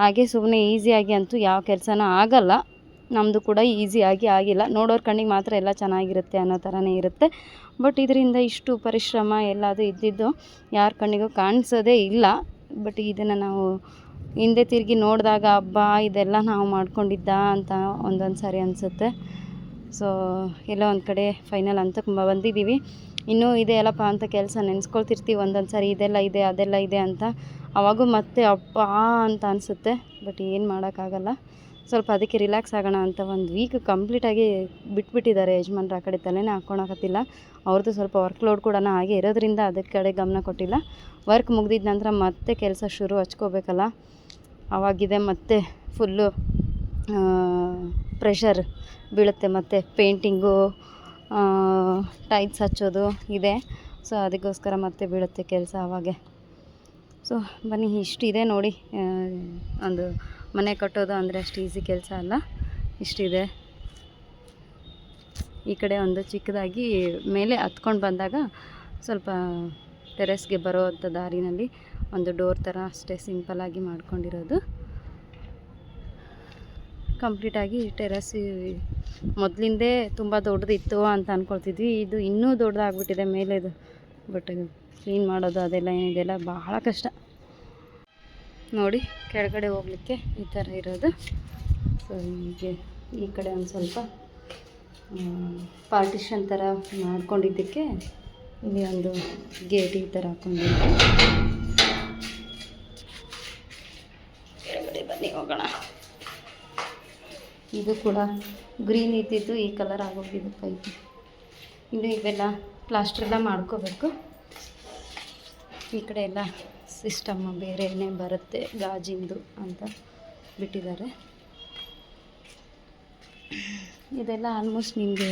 ಹಾಗೆ ಸುಮ್ಮನೆ ಈಸಿಯಾಗಿ ಅಂತೂ ಯಾವ ಕೆಲಸನೂ ಆಗಲ್ಲ. ನಮ್ಮದು ಕೂಡ ಈಸಿಯಾಗಿ ಆಗಿಲ್ಲ. ನೋಡೋರ ಕಣ್ಣಿಗೆ ಮಾತ್ರ ಎಲ್ಲ ಚೆನ್ನಾಗಿರುತ್ತೆ ಅನ್ನೋ ಥರನೇ ಇರುತ್ತೆ. ಬಟ್ ಇದರಿಂದ ಇಷ್ಟು ಪರಿಶ್ರಮ ಎಲ್ಲದು ಇದ್ದಿದ್ದು ಯಾರ ಕಣ್ಣಿಗೂ ಕಾಣಿಸೋದೇ ಇಲ್ಲ. ಬಟ್ ಇದನ್ನು ನಾವು ಹಿಂದೆ ತಿರುಗಿ ನೋಡಿದಾಗ ಹಬ್ಬ ಇದೆಲ್ಲ ನಾವು ಮಾಡ್ಕೊಂಡಿದ್ದ? ಅಂತ ಒಂದೊಂದು ಸಾರಿ ಅನಿಸುತ್ತೆ. ಸೊ ಎಲ್ಲೋ ಒಂದು ಕಡೆ ಫೈನಲ್ ಅಂತ ಬಂದಿದ್ದೀವಿ. ಇನ್ನೂ ಇದೆ ಅಲ್ಲಪ್ಪ ಅಂತ ಕೆಲಸ ನೆನೆಸ್ಕೊಳ್ತಿರ್ತೀವಿ. ಒಂದೊಂದು ಸಾರಿ ಇದೆಲ್ಲ ಇದೆ, ಅದೆಲ್ಲ ಇದೆ ಅಂತ. ಆವಾಗೂ ಮತ್ತೆ ಅಪ್ಪ ಅಂತ ಅನಿಸುತ್ತೆ. ಬಟ್ ಏನು ಮಾಡೋಕ್ಕಾಗಲ್ಲ. ಸ್ವಲ್ಪ ಅದಕ್ಕೆ ರಿಲ್ಯಾಕ್ಸ್ ಆಗೋಣ ಅಂತ ಒಂದು ವೀಕ್ ಕಂಪ್ಲೀಟಾಗಿ ಬಿಟ್ಬಿಟ್ಟಿದ್ದಾರೆ ಯಜಮಾನ್ರು ಆ ಕಡೆ ತಲೆನೇ ಹಾಕ್ಕೊಳಕತ್ತಿಲ್ಲ. ಅವ್ರದ್ದು ಸ್ವಲ್ಪ ವರ್ಕ್ ಲೋಡ್ ಕೂಡ ಹಾಗೆ ಇರೋದ್ರಿಂದ ಅದಕ್ಕೆ ಕಡೆ ಗಮನ ಕೊಟ್ಟಿಲ್ಲ. ವರ್ಕ್ ಮುಗಿದಿದ ನಂತರ ಮತ್ತೆ ಕೆಲಸ ಶುರು ಹಚ್ಕೋಬೇಕಲ್ಲ. ಆವಾಗಿದೆ ಮತ್ತೆ ಫುಲ್ಲು ಪ್ರೆಷರ್ ಬೀಳುತ್ತೆ ಮತ್ತು ಪೇಂಟಿಂಗು ಟೈಲ್ಸ್ ಹಚ್ಚೋದು ಇದೆ. ಸೊ ಅದಕ್ಕೋಸ್ಕರ ಮತ್ತೆ ಬೀಳುತ್ತೆ ಕೆಲಸ ಅವಾಗೆ. ಸೊ ಬನ್ನಿ, ಇಷ್ಟಿದೆ ನೋಡಿ ಒಂದು ಮನೆ ಕಟ್ಟೋದು ಅಂದರೆ ಅಷ್ಟು ಈಸಿ ಕೆಲಸ ಅಲ್ಲ. ಇಷ್ಟಿದೆ. ಈ ಕಡೆ ಒಂದು ಚಿಕ್ಕದಾಗಿ ಮೇಲೆ ಹತ್ಕೊಂಡು ಬಂದಾಗ ಸ್ವಲ್ಪ ಟೆರೆಸ್ಗೆ ಬರೋ ಅಂಥ ದಾರಿನಲ್ಲಿ ಒಂದು ಡೋರ್ ಥರ ಅಷ್ಟೇ ಸಿಂಪಲಾಗಿ ಮಾಡ್ಕೊಂಡಿರೋದು. ಕಂಪ್ಲೀಟಾಗಿ ಟೆರೆಸ್ ಮೊದಲಿಂದೇ ತುಂಬ ದೊಡ್ಡದಿತ್ತು ಅಂತ ಅಂದ್ಕೊಳ್ತಿದ್ವಿ ಇದು ಇನ್ನೂ ದೊಡ್ಡದಾಗ್ಬಿಟ್ಟಿದೆ ಮೇಲೆದು. ಬಟ್ ಕ್ಲೀನ್ ಮಾಡೋದು ಅದೆಲ್ಲ ಏನಿದೆಲ್ಲ ಬಹಳ ಕಷ್ಟ. ನೋಡಿ, ಕೆಳಗಡೆ ಹೋಗಲಿಕ್ಕೆ ಈ ಥರ ಇರೋದು. ಸೊ ಹೀಗೆ ಈ ಕಡೆ ಒಂದು ಸ್ವಲ್ಪ ಪಾರ್ಟಿಷನ್ ಥರ ಮಾಡ್ಕೊಂಡಿದ್ದಕ್ಕೆ ಇಲ್ಲಿ ಒಂದು ಗೇಟ್ ಈ ಥರ ಹಾಕೊಂಡಿದ್ದೆ. ಕೆಳಗಡೆ ಬನ್ನಿ, ಹೋಗೋಣ. ಇದು ಕೂಡ ಗ್ರೀನ್ ಇದ್ದಿದ್ದು, ಈ ಕಲರ್ ಆಗೋಗಿದೆ ಪೈಪ್. ಇನ್ನು ಇವೆಲ್ಲ ಪ್ಲಾಸ್ಟ್ರೆಲ್ಲ ಮಾಡ್ಕೋಬೇಕು. ಈ ಕಡೆ ಎಲ್ಲ ಸಿಸ್ಟಮ್ ಬೇರೆನೇ ಬರುತ್ತೆ ಗಾಜಿಂದು ಅಂತ ಬಿಟ್ಟಿದ್ದಾರೆ. ಇದೆಲ್ಲ ಆಲ್ಮೋಸ್ಟ್ ನಿಮಗೆ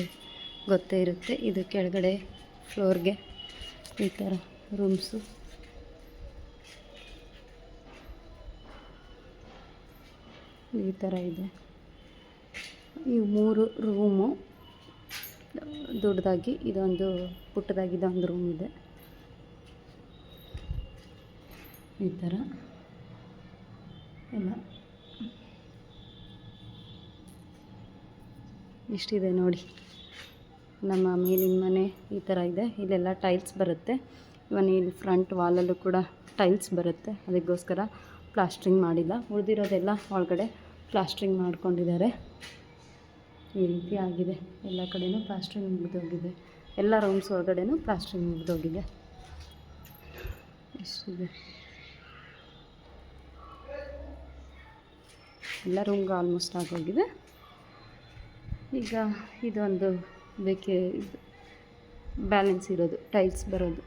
ಗೊತ್ತೇ ಇರುತ್ತೆ. ಇದು ಕೆಳಗಡೆ ಫ್ಲೋರ್ಗೆ ಈ ಥರ ರೂಮ್ಸು. ಈ ಥರ ಇದೆ. ಈ ಮೂರು ರೂಮು ದೊಡ್ಡದಾಗಿ ಇದೊಂದು ಪುಟ್ಟದಾಗಿ ಇದೊಂದು ರೂಮ್ ಇದೆ. ಈ ಥರ. ಎಲ್ಲ ಇಷ್ಟಿದೆ ನೋಡಿ. ನಮ್ಮ ಮೇಲಿನ ಮನೆ ಈ ಥರ ಇದೆ. ಇಲ್ಲೆಲ್ಲ ಟೈಲ್ಸ್ ಬರುತ್ತೆ. ಇವನ್ ಇಲ್ಲಿ ಫ್ರಂಟ್ ವಾಲಲ್ಲೂ ಕೂಡ ಟೈಲ್ಸ್ ಬರುತ್ತೆ. ಅದಕ್ಕೋಸ್ಕರ ಪ್ಲಾಸ್ಟ್ರಿಂಗ್ ಮಾಡಿಲ್ಲ. ಉಳಿದಿರೋದೆಲ್ಲ ಒಳಗಡೆ ಪ್ಲಾಸ್ಟ್ರಿಂಗ್ ಮಾಡ್ಕೊಂಡಿದ್ದಾರೆ. ಈ ರೀತಿ ಆಗಿದೆ. ಎಲ್ಲ ಕಡೆಯೂ ಪ್ಲಾಸ್ಟ್ರಿಂಗ್ ಮುಗಿದೋಗಿದೆ. ಎಲ್ಲ ರೂಮ್ಸ್ ಒಳಗಡೆನೂ ಪ್ಲಾಸ್ಟ್ರಿಂಗ್ ಮುಗಿದೋಗಿದೆ. ಎಷ್ಟಿದೆ ಎಲ್ಲ ರೂಮ್ಗೆ ಆಲ್ಮೋಸ್ಟ್ ಆಗೋಗಿದೆ. ಈಗ ಇದೊಂದು ಬೇಕೆ ಬ್ಯಾಲೆನ್ಸ್ ಇರೋದು, ಟೈಲ್ಸ್ ಬರೋದು.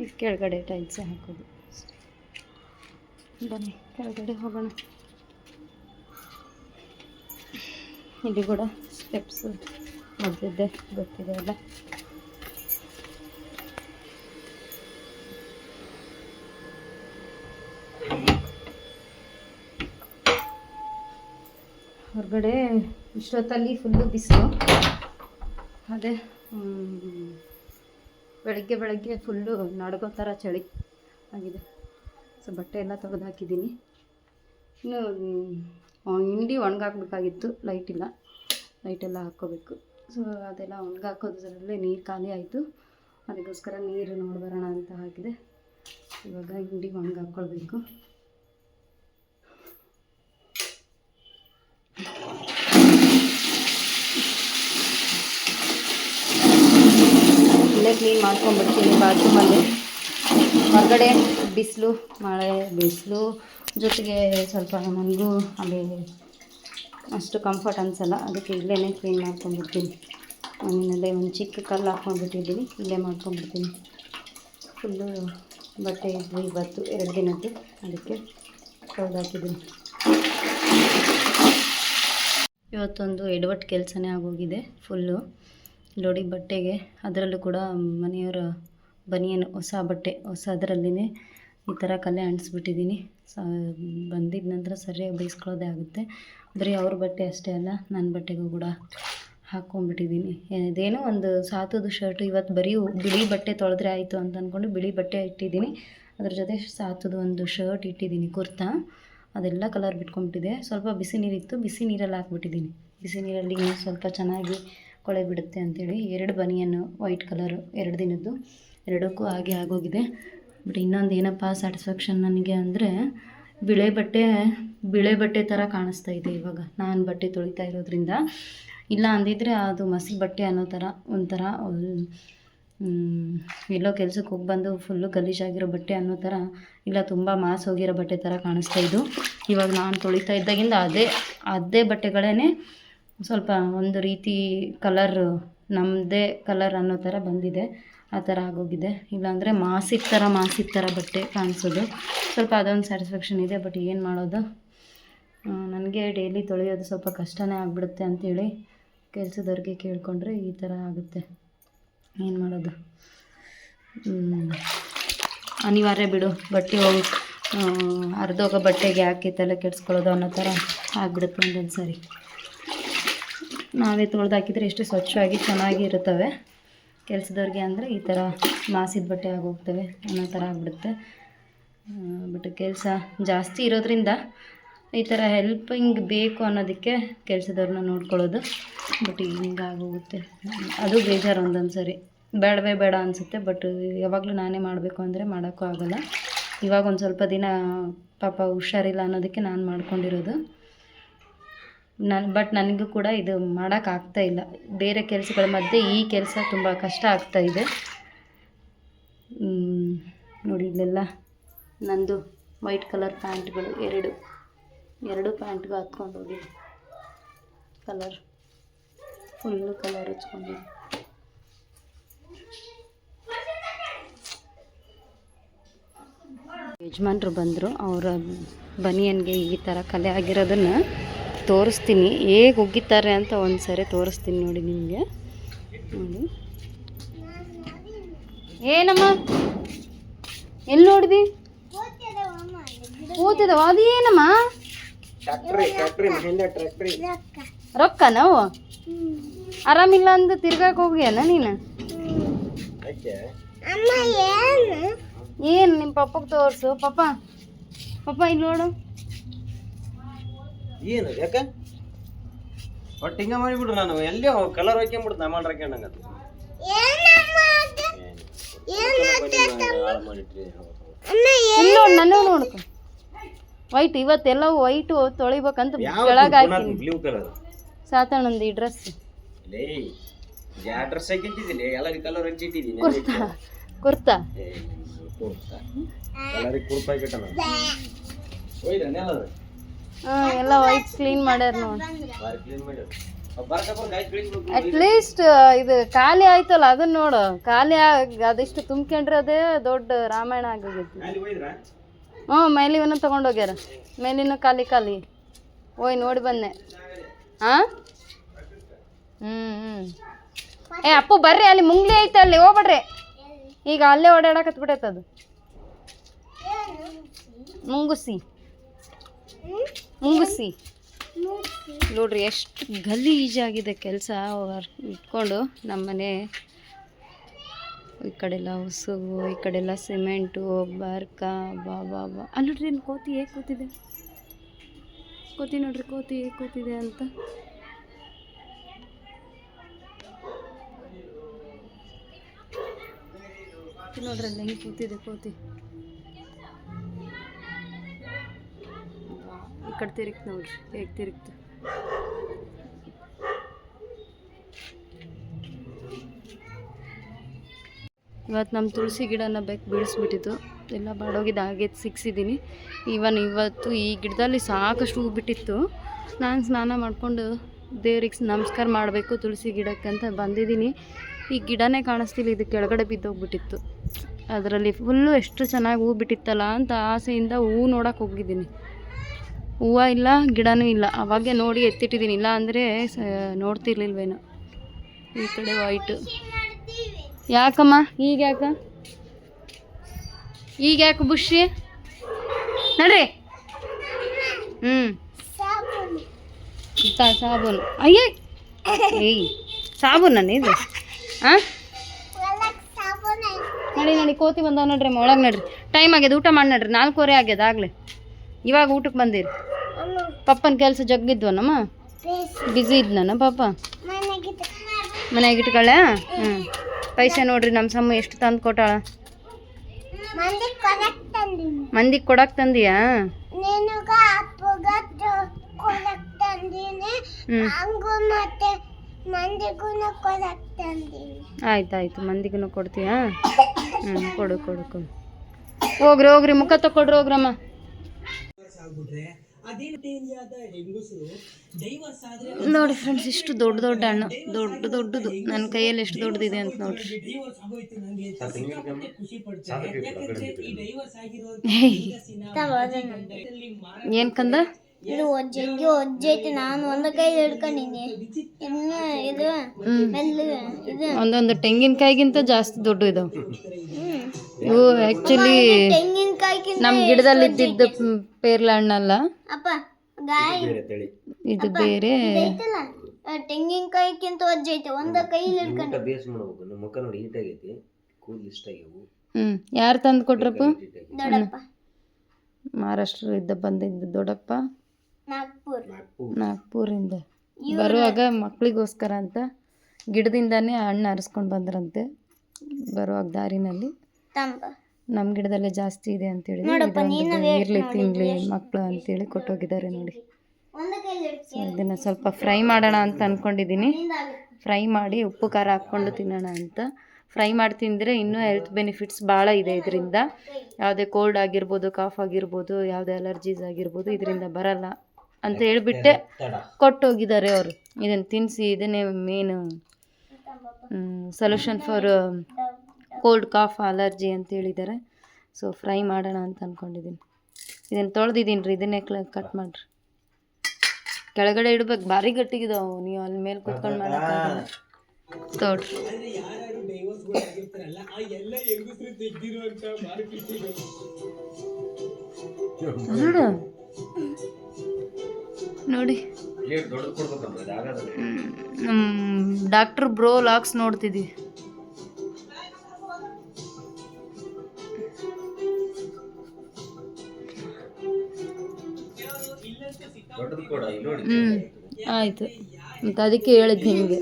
ಈಗ ಕೆಳಗಡೆ ಟೈಲ್ಸ್ ಹಾಕೋದು. ಬನ್ನಿ, ಕೆಳಗಡೆ ಹೋಗೋಣ. ಇಲ್ಲಿ ಕೂಡ ಸ್ಟೆಪ್ಸ್ ಮೊದಲಿದ್ದೆ ಗೊತ್ತಿದೆ ಅಲ್ಲ? ಹೊರಗಡೆ ಇಷ್ಟೊತ್ತಲ್ಲಿ ಫುಲ್ಲು ಬಿಸಿಲು. ಅದೇ ಬೆಳಗ್ಗೆ ಬೆಳಗ್ಗೆ ಫುಲ್ಲು ನಡ್ಗೋ ಥರ ಚಳಿ ಆಗಿದೆ. ಸೊ, ಬಟ್ಟೆ ಎಲ್ಲ ತೆಗೆದು ಹಾಕಿದ್ದೀನಿ. ಇನ್ನು ಹಿಂಡಿ ಒಣಗಾಕ್ಬೇಕಾಗಿತ್ತು ಲೈಟ್ ಇಲ್ಲ. ಲೈಟೆಲ್ಲ ಹಾಕ್ಕೋಬೇಕು. ಸೊ ಅದೆಲ್ಲ ಒಣಗಾಕೋದ್ರಲ್ಲೇ ನೀರು ಖಾಲಿ ಆಯಿತು. ಅದಕ್ಕೋಸ್ಕರ ನೀರು ನೋಡ್ಬರೋಣ ಅಂತ ಹಾಕಿದೆ. ಇವಾಗ ಹಿಂಡಿ ಒಣಗಾಕ್ಕೊಳ್ಬೇಕು ಇಲ್ಲೇ ಕ್ಲೀನ್ ಮಾಡ್ಕೊಂಡ್ಬಿಡ್ತೀನಿ ಬಾತ್ರೂಮಲ್ಲಿ. ಹೊರಗಡೆ ಬಿಸಿಲು, ಮಳೆ, ಬಿಸಿಲು, ಜೊತೆಗೆ ಸ್ವಲ್ಪ ನನಗೂ ಅಲ್ಲಿ ಅಷ್ಟು ಕಂಫರ್ಟ್ ಅನಿಸಲ್ಲ. ಅದಕ್ಕೆ ಇಲ್ಲೇ ಕ್ಲೀನ್ ಮಾಡ್ಕೊಂಡ್ಬಿಡ್ತೀನಿ. ಮನೆಯಲ್ಲೇ ಒಂದು ಚಿಕ್ಕ ಕಲ್ಲು ಹಾಕ್ಕೊಂಡ್ಬಿಟ್ಟಿದ್ದೀನಿ. ಇಲ್ಲೇ ಮಾಡ್ಕೊಂಡ್ಬಿಡ್ತೀನಿ. ಫುಲ್ಲು ಬಟ್ಟೆ ಇದ್ವಿ ಇವತ್ತು, ಎರಡು ದಿನದ್ದು. ಅದಕ್ಕೆ ತೊಳೆದಾಕಿದ್ದೀನಿ ಇವತ್ತೊಂದು ಎಡವಟ್ಟು ಕೆಲಸನೇ ಆಗೋಗಿದೆ, ಫುಲ್ಲು. ನೋಡಿ ಬಟ್ಟೆಗೆ. ಅದರಲ್ಲೂ ಕೂಡ ಮನೆಯವರ ಬನಿಯನ್ ಹೊಸ ಬಟ್ಟೆ, ಹೊಸ ಅದರಲ್ಲಿನೇ ಈ ಥರ ಕಲೆ ಅಂಟಿಸ್ಬಿಟ್ಟಿದ್ದೀನಿ ಸ ಬಂದಿದ್ದ ನಂತರ ಸರಿಯಾಗಿ ಬೇಯಿಸ್ಕೊಳ್ಳೋದೇ ಆಗುತ್ತೆ. ಬರೀ ಅವ್ರ ಬಟ್ಟೆ ಅಷ್ಟೇ ಅಲ್ಲ ನನ್ನ ಬಟ್ಟೆಗೂ ಕೂಡ ಹಾಕ್ಕೊಂಬಿಟ್ಟಿದ್ದೀನಿ ಇದೇನೋ ಒಂದು ಸಾತುದು ಶರ್ಟು ಇವತ್ತು ಬರೀ ಬಿಳಿ ಬಟ್ಟೆ ತೊಳೆದ್ರೆ ಆಯಿತು ಅಂತ ಅಂದ್ಕೊಂಡು ಬಿಳಿ ಬಟ್ಟೆ ಇಟ್ಟಿದ್ದೀನಿ ಅದ್ರ ಜೊತೆ ಸಾತುದು ಒಂದು ಶರ್ಟ್ ಇಟ್ಟಿದ್ದೀನಿ ಕುರ್ತಾ. ಅದೆಲ್ಲ ಕಲರ್ ಬಿಟ್ಕೊಂಡ್ಬಿಟ್ಟಿದೆ. ಸ್ವಲ್ಪ ಬಿಸಿ ನೀರಿತ್ತು, ಬಿಸಿ ನೀರಲ್ಲಿ ಹಾಕ್ಬಿಟ್ಟಿದ್ದೀನಿ ಬಿಸಿ ನೀರಲ್ಲಿ ಸ್ವಲ್ಪ ಚೆನ್ನಾಗಿ ಕೊಳೆ ಬಿಡುತ್ತೆ ಅಂತೇಳಿ ಎರಡು ಬನಿಯನ್ನು ವೈಟ್ ಕಲರು, ಎರಡು ದಿನದ್ದು, ಎರಡಕ್ಕೂ ಹಾಗೆ ಆಗೋಗಿದೆ. ಬಟ್ ಇನ್ನೊಂದು ಏನಪ್ಪ ಸ್ಯಾಟಿಸ್ಫ್ಯಾಕ್ಷನ್ ನನಗೆ ಅಂದರೆ ಬಿಳೆ ಬಟ್ಟೆ ಬಿಳೆ ಬಟ್ಟೆ ಥರ ಕಾಣಿಸ್ತಾ ಇದೆ ಇವಾಗ. ನಾನು ಬಟ್ಟೆ ತೊಳಿತಾ ಇರೋದ್ರಿಂದ. ಇಲ್ಲ ಅಂದಿದ್ರೆ ಅದು ಮಸಿ ಬಟ್ಟೆ ಅನ್ನೋ ಥರ ಒಂಥರ ಎಲ್ಲೋ ಕೆಲಸಕ್ಕೆ ಹೋಗಿ ಬಂದು ಫುಲ್ಲು ಗಲೀಜಾಗಿರೋ ಬಟ್ಟೆ ಅನ್ನೋ ಥರ ಇಲ್ಲ ತುಂಬ ಮಾಸ್ ಹೋಗಿರೋ ಬಟ್ಟೆ ಥರ ಕಾಣಿಸ್ತಾ ಇದ್ದು ಇವಾಗ ನಾನು ತೊಳಿತಾ ಇದ್ದಾಗಿಂದ ಅದೇ ಅದೇ ಬಟ್ಟೆಗಳೇ ಸ್ವಲ್ಪ ಒಂದು ರೀತಿ ಕಲರ್ ನಮ್ಮದೇ ಕಲರ್ ಅನ್ನೋ ಥರ ಬಂದಿದೆ. ಆ ಥರ ಆಗೋಗಿದೆ. ಇಲ್ಲಾಂದರೆ ಮಾಸಿಕ್ ಥರ ಮಾಸಿಕ್ ಥರ ಬಟ್ಟೆ ಕಾಣಿಸೋದು. ಸ್ವಲ್ಪ ಅದೊಂದು ಸ್ಯಾಟಿಸ್ಫ್ಯಾಕ್ಷನ್ ಇದೆ ಬಟ್ ಏನು ಮಾಡೋದು? ನನಗೆ ಡೈಲಿ ತೊಳೆಯೋದು ಸ್ವಲ್ಪ ಕಷ್ಟನೇ ಆಗಿಬಿಡುತ್ತೆ ಅಂಥೇಳಿ ಕೆಲಸದವ್ರಿಗೆ ಕೇಳಿಕೊಂಡ್ರೆ ಈ ಥರ ಆಗುತ್ತೆ. ಏನು ಮಾಡೋದು? ಅನಿವಾರ್ಯ ಬಿಡು. ಬಟ್ಟೆ ಹೋಗಿ ಅರ್ಧೋಗೋ ಬಟ್ಟೆಗೆ ಹಾಕಿ ತಲೆ ಕೆಡಿಸ್ಕೊಳ್ಳೋದು ಅನ್ನೋ ಥರ ಆಗ್ಬಿಡುತ್ತೆ ಒಂದೊಂದು ಸಾರಿ ನಾವೇ ತೊಳೆದು ಹಾಕಿದರೆ ಎಷ್ಟು ಸ್ವಚ್ಛವಾಗಿ ಚೆನ್ನಾಗಿ ಇರುತ್ತವೆ ಕೆಲಸದವ್ರಿಗೆ ಅಂದರೆ ಈ ಥರ ಮಾಸಿದ ಬಟ್ಟೆ ಆಗೋಗ್ತವೆ, ಅನ್ನೋ ಥರ ಆಗ್ಬಿಡುತ್ತೆ. ಬಟ್ ಕೆಲಸ ಜಾಸ್ತಿ ಇರೋದ್ರಿಂದ ಈ ಥರ ಹೆಲ್ಪಿಂಗ್ ಬೇಕು ಅನ್ನೋದಕ್ಕೆ ಕೆಲಸದವ್ರನ್ನ ನೋಡ್ಕೊಳ್ಳೋದು ಬಟ್ ಹಿಂಗಾಗೋಗುತ್ತೆ ಅದು ಬೇಜಾರು ಒಂದೊಂದು ಸರಿ. ಬೇಡವೇ ಬೇಡ ಅನಿಸುತ್ತೆ ಬಟ್ ಯಾವಾಗಲೂ ನಾನೇ ಮಾಡಬೇಕು ಅಂದರೆ ಮಾಡೋಕ್ಕೂ ಆಗೋಲ್ಲ. ಇವಾಗ ಒಂದು ಸ್ವಲ್ಪ ದಿನ ಪಾಪ ಹುಷಾರಿಲ್ಲ ಅನ್ನೋದಕ್ಕೆ ನಾನು ಮಾಡ್ಕೊಂಡಿರೋದು. ನಾನು ಬಟ್ ನನಗೂ ಕೂಡ ಇದು ಮಾಡೋಕ್ಕಾಗ್ತಾ ಇಲ್ಲ. ಬೇರೆ ಕೆಲಸಗಳ ಮಧ್ಯೆ ಈ ಕೆಲಸ ತುಂಬ ಕಷ್ಟ ಆಗ್ತಾ ಇದೆ. ನೋಡಿ ಇಲ್ಲೆಲ್ಲ ನಂದು ವೈಟ್ ಕಲರ್ ಪ್ಯಾಂಟ್ಗಳು ಎರಡು ಎರಡು ಪ್ಯಾಂಟ್ಗೂ ಹಾಕ್ಕೊಂಡು ಹೋಗಿ ಕಲರ್ ಫುಲ್ಲು ಕಲರ್ ಹಚ್ಕೊಂಡು ಯಜಮಾನ್ರು ಬಂದರು, ಅವರ ಬನಿಯನ್ಗೆ ಈ ಥರ ಕಲೆ ಆಗಿರೋದನ್ನು ತೋರಿಸ್ತೀನಿ. ಹೇಗೆ ಒಗ್ಗಿತಾರೆ ಅಂತ ಒಂದು ಸರಿ ತೋರಿಸ್ತೀನಿ ನೋಡಿ ನಿಮಗೆ. ನೋಡಿ. ಏನಮ್ಮ? ಎಲ್ಲಿ ನೋಡಿದಿ. ಕೂತಿದವ ಅದೇನಮ್ಮ ಟ್ರ್ಯಾಕ್ಟ್ರಿ ಟ್ರ್ಯಾಕ್ಟ್ರಿ ಮಹೇಂದ್ರ ಟ್ರ್ಯಾಕ್ಟ್ರಿ. ರೊಕ್ಕ. ನಾವು. ಆರಾಮಿಲ್ಲ ಅಂದು ತಿರ್ಗಾಕ್ ಹೋಗ್ಯಾನ ನೀನು? ಯಾಕೆ? ಅಮ್ಮ ಏನು? ಏನು ನಿಮ್ಮ ಪಪ್ಪಗೆ ತೋರಿಸು? ಪಪ್ಪ ಪಪ್ಪ ಇಲ್ಲಿ ನೋಡು. ಏನು ಯಾಕ? ಒಟ್ಟು ಹಿಂಗೆ ಮಾಡಿಬಿಡ್ರಿ ನಾನು. ಎಲ್ಲಿ ಕಲರ್ ಹಾಕ್ಯಂಬಿಡ್ತು ನಾ ಮಾಡಿ ಹಾಕ್ಯಂಡಂಗ ನೋಡ್ಕೊ. ವೈಟ್ ಇವತ್ತೆಲ್ಲ ವೈಟು ತೊಳಿಬೇಕಂತ ಕೆಳಗೆ ಬ್ಲೂ ಕಲರ್ ಸಾತಣ್ಣಂದು ಈ ಡ್ರೆಸ್ ಲೇ ಯಾ ಡ್ರೆಸ್ ಹಾಕಿಟ್ಟಿದ್ದೀನಿ? ಎಲ್ಲ ಕಲರ್ ಹಚ್ಚಿಟ್ಟಿದ್ದೀನಿ ಕುರ್ತಾ ಕುರ್ತಾ. ಕುರ್ತ. ಹಾಕಿಟ್ಟ ಹೋಯ್ದ ನೆಲದ. ಹಾಂ ಎಲ್ಲ ವೈಟ್ ಕ್ಲೀನ್ ಮಾಡ್ಯಾರ ನೋಡಿ. ಅಟ್ಲೀಸ್ಟ್ ಇದು ಖಾಲಿ ಆಯ್ತಲ್ಲ ಅದನ್ನ ನೋಡು. ಖಾಲಿ ಆಗ ಅದಿಷ್ಟು ತುಂಬ್ಕೊಂಡ್ರೆ ಅದೇ ದೊಡ್ಡ ರಾಮಾಯಣ ಆಗೋಗೈತಿ. ಹ್ಞೂ ಮೇಲಿವನ್ನ ತೊಗೊಂಡೋಗ್ಯಾರ. ಮೇಲಿನ ಖಾಲಿ ಖಾಲಿ. ಓಯ್ ನೋಡಿ ಬಂದೆ ಹಾಂ? ಹ್ಞೂ ಹ್ಞೂ ಏ ಅಪ್ಪು ಬರ್ರಿ ಅಲ್ಲಿ ಮುಂಗ್ಲಿ ಐತೆ ಅಲ್ಲಿ ಹೋಗ್ಬೇಡ್ರಿ. ಈಗ ಅಲ್ಲೇ ಓಡಾಡಕತ್ ಬಿಟ್ಟೈತೆ ಅದು. ಮುಂಗುಸಿ. ಮುಂಗುಸಿ. ನೋಡ್ರಿ ಎಷ್ಟು ಗಲೀಜಾಗಿದೆ ಕೆಲಸ ಇಟ್ಕೊಂಡು ನಮ್ಮನೆ ಈ ಕಡೆಲ್ಲ ಉಸುಗು ಈ ಕಡೆಲ್ಲ ಸಿಮೆಂಟು ಬರ್ಕ ಬಾ ಬಾ ಬಾ. ಅಲ್ಲಿ ನೋಡ್ರಿ ಏನು ಕೋತಿ ಹೇಗೆ ಕೂತಿದೆ? ಕೋತಿ ನೋಡ್ರಿ ಕೋತಿ ಹೇಗೆ ಕೂತಿದೆ ಅಂತ. ನೋಡ್ರಿ ಅಲ್ಲಿ ಹೆಂಗೆ ಕೂತಿದೆ ಕೋತಿ. ಕಡೆ ತಿರುಗ್ತು ನೋಡ್ರಿ, ಹೇಗೆ ತಿರುಗ್ತು? ಇವತ್ತು ನಮ್ಮ ತುಳಸಿ ಗಿಡನ ಬೆಕ್ ಬೀಳಿಸ್ಬಿಟ್ಟಿತ್ತು ಎಲ್ಲ ಬಾಡೋಗಿದ್ದು ಹಾಗೆ ಸಿಕ್ಸಿದ್ದೀನಿ ಇವನ್ ಇವತ್ತು ಈ ಗಿಡದಲ್ಲಿ ಸಾಕಷ್ಟು ಹೂ ಬಿಟ್ಟಿತ್ತು. ನಾನು ಸ್ನಾನ ಮಾಡಿಕೊಂಡು ದೇವ್ರಿಗೆ ನಮಸ್ಕಾರ ಮಾಡಬೇಕು ತುಳಸಿ ಗಿಡಕ್ಕೆ ಅಂತ ಬಂದಿದ್ದೀನಿ ಈ ಗಿಡನೇ ಕಾಣಿಸ್ತಿಲ್ಲ, ಇದು ಕೆಳಗಡೆ ಬಿದ್ದೋಗ್ಬಿಟ್ಟಿತ್ತು. ಅದರಲ್ಲಿ ಫುಲ್ಲು ಎಷ್ಟು ಚೆನ್ನಾಗಿ ಹೂ ಬಿಟ್ಟಿತ್ತಲ್ಲ ಅಂತ ಆಸೆಯಿಂದ ಹೂ ನೋಡೋಕೆ ಹೋಗಿದ್ದೀನಿ. ಹೂವು ಇಲ್ಲ, ಗಿಡನೂ ಇಲ್ಲ. ಅವಾಗೆ ನೋಡಿ ಎತ್ತಿಟ್ಟಿದ್ದೀನಿ. ಇಲ್ಲ ಅಂದರೆ ನೋಡ್ತಿರ್ಲಿಲ್ವೇನು. ಈ ಕಡೆ ವೈಟು ಯಾಕಮ್ಮ? ಈಗ ಯಾಕ? ಈಗ ಯಾಕೆ ಬುಷಿ ನಡ್ರಿ. ಹ್ಞೂ ಸಾಬೂನು. ಅಯ್ಯೇ. ಏಯ್ ಸಾಬೂನ ಇದು? ಹಾಂ. ನಡಿ ನಡಿ, ಕೋತಿ ಬಂದವ ನೋಡ್ರಿ ಒಳಗೆ ನಡ್ರಿ. ಟೈಮ್ ಆಗ್ಯದ ಊಟ ಮಾಡಿ ನಡ್ರಿ. ನಾಲ್ಕೂವರೆ ಆಗ್ಯದ, ಆಗಲೇ. ಇವಾಗ ಊಟಕ್ಕೆ ಬಂದಿರಿ? ಪಪ್ಪನ ಕೆಲಸ ಜಗ್ಗಿದ್ವನಮ್ಮ? ಬ್ಯುಸಿ ಇದ್ನನ ಪಾಪ? ಮನೆಗೆ ಇಟ್ಕೊಳ್ಳೆ ಹ್ಞೂ ಪೈಸೆ ನೋಡ್ರಿ ನಮ್ಮ ಸಮ್ಮ ಎಷ್ಟು ತಂದು ಕೊಟ್ಟಾಳ? ಮಂದಿಗೆ ಕೊಡಕ್ಕೆ ತಂದಿಯಾ? ಆಯ್ತು ಮಂದಿಗೂ ಕೊಡ್ತೀಯಾ? ಹ್ಞೂ ಕೊಡು ಕೊಡು ಕೊಡು. ಹೋಗ್ರಿ ಹೋಗ್ರಿ, ಮುಖ ತಕೊಡ್ರಿ ಹೋಗ್ರಮ್ಮ. ನೋಡಿ ಫ್ರೆಂಡ್ಸ್ ಇಷ್ಟು ದೊಡ್ಡ ದೊಡ್ಡ ಹಣ್ಣು ದೊಡ್ಡ ದೊಡ್ಡದು ನನ್ನ ಕೈಯಲ್ಲಿ ಎಷ್ಟು ದೊಡ್ಡದಿದೆ ಅಂತ ನೋಡ್ರಿ. ಇದು ಜಗ್ಗಿ ಒಜ್ಜೈತಿ ನಾನು ಒಂದ ಕೈ ಹಿಡ್ಕೊಂಡಿನಿ. ಇನ್ನು ಇದು ಮೆಲ್ಲ ಇದು. ಒಂದೊಂದು ತೆಂಗಿನಕಾಯಿಗಿಂತ ಜಾಸ್ತಿ ದೊಡ್ಡ ಇದಾವೆ ಹ್ಮ್. ಇವು ಆ್ಯಕ್ಚುಲಿ ತೆಂಗಿನಕಾಯಿಕಿಂತ ನಮ್ಮ ಗಿಡದಲ್ಲಿ ಇದ್ದಿದ್ದ ಪೇರ್ಲ ಹಣ್ಣಲ್ಲ ಅಪ್ಪ ಗಾಯ. ಇದು ಬೇರೆ ಐತಲ್ಲ? ತೆಂಗಿನಕಾಯಿಕ್ಕಿಂತ ಒಂದು ಒಂದ ಕೈ ಹಿಡ್ಕೊಂಡು ಊಟ ಬೇಸ್ ಮಾಡ್ಬೇಕು. ನಮ್ಮ ಮುಖ ನೋಡಿ ಹೀಟ್ ಆಗೈತಿ. ಕೂದಲು ಇಷ್ಟ ಆಗ್ಯಾವು. ಹ್ಞೂ ಯಾರು ತಂದು ಕೊಟ್ರಪ್ಪ. ದೊಡ್ಡಪ್ಪ. ಮಹಾರಾಷ್ಟ್ರ ಇದ್ದ ಬಂದಿದ್ದ ದೊಡ್ಡಪ್ಪ. ನಾಗ್ಪುರ್. ನಾಗ್ಪುರಿಂದ. ಬರುವಾಗ ಮಕ್ಳಿಗೋಸ್ಕರ ಅಂತ ಗಿಡದಿಂದಾನೇ ಹಣ್ಣು ಹರಿಸ್ಕೊಂಡು ಬಂದ್ರಂತೆ. ಬರುವಾಗ ದಾರಿನಲ್ಲಿ. ತಂಬ ನಮ್ಮ ಗಿಡದಲ್ಲೇ ಜಾಸ್ತಿ ಇದೆ ಅಂತೇಳಿ. ಇರಲಿ ತಿನ್ನಲಿ ಮಕ್ಕಳು ಅಂತೇಳಿ. ಕೊಟ್ಟೋಗಿದ್ದಾರೆ ನೋಡಿ. ಇದನ್ನು ಸ್ವಲ್ಪ ಫ್ರೈ ಮಾಡೋಣ ಅಂತ ಅಂದ್ಕೊಂಡಿದ್ದೀನಿ ಫ್ರೈ ಮಾಡಿ ಉಪ್ಪು ಖಾರ ಹಾಕ್ಕೊಂಡು ತಿನ್ನೋಣ ಅಂತ. ಫ್ರೈ ಮಾಡಿ ತಿಂದರೆ ಇನ್ನೂ ಹೆಲ್ತ್ ಬೆನಿಫಿಟ್ಸ್ ಭಾಳ ಇದೆ ಇದರಿಂದ. ಯಾವುದೇ ಕೋಲ್ಡ್ ಆಗಿರ್ಬೋದು ಕಾಫ್ ಆಗಿರ್ಬೋದು ಯಾವುದೇ ಅಲರ್ಜೀಸ್ ಆಗಿರ್ಬೋದು ಇದರಿಂದ ಬರಲ್ಲ. ಅಂತ ಹೇಳಿಬಿಟ್ಟೆ. ಕೊಟ್ಟೋಗಿದ್ದಾರೆ ಅವರು. ಇದನ್ನು ತಿನ್ನಿಸಿ ಇದನ್ನೇ main solution for cold cough allergy ಅಂತ ಹೇಳಿದ್ದಾರೆ. ಸೊ ಫ್ರೈ ಮಾಡೋಣ ಅಂತ ಅಂದ್ಕೊಂಡಿದ್ದೀನಿ ಇದನ್ನು ತೊಳೆದಿದ್ದೀನಿ ರೀ ಇದನ್ನೇ ಕಟ್ ಮಾಡಿರಿ. ಕೆಳಗಡೆ ಇಡ್ಬೇಕು ಭಾರಿ ಗಟ್ಟಿಗಿದಾವು. ನೀವು ಅಲ್ಲಿ ಮೇಲೆ ಕುತ್ಕೊಂಡು ಮಾಡೋಕ್ಕಾಗಲ್ಲ. ತೋಡ್ರಿ. ನೋಡು. ನೋಡಿ. ಡಾಕ್ಟರ್ ಬ್ರೋ ಲಾಕ್ಸ್ ನೋಡ್ತಿದ್ವಿ. ಹ್ಞೂ ಆಯಿತು. ಮತ್ತು ಅದಕ್ಕೆ ಹೇಳಿದ್ ನಿಮಗೆ.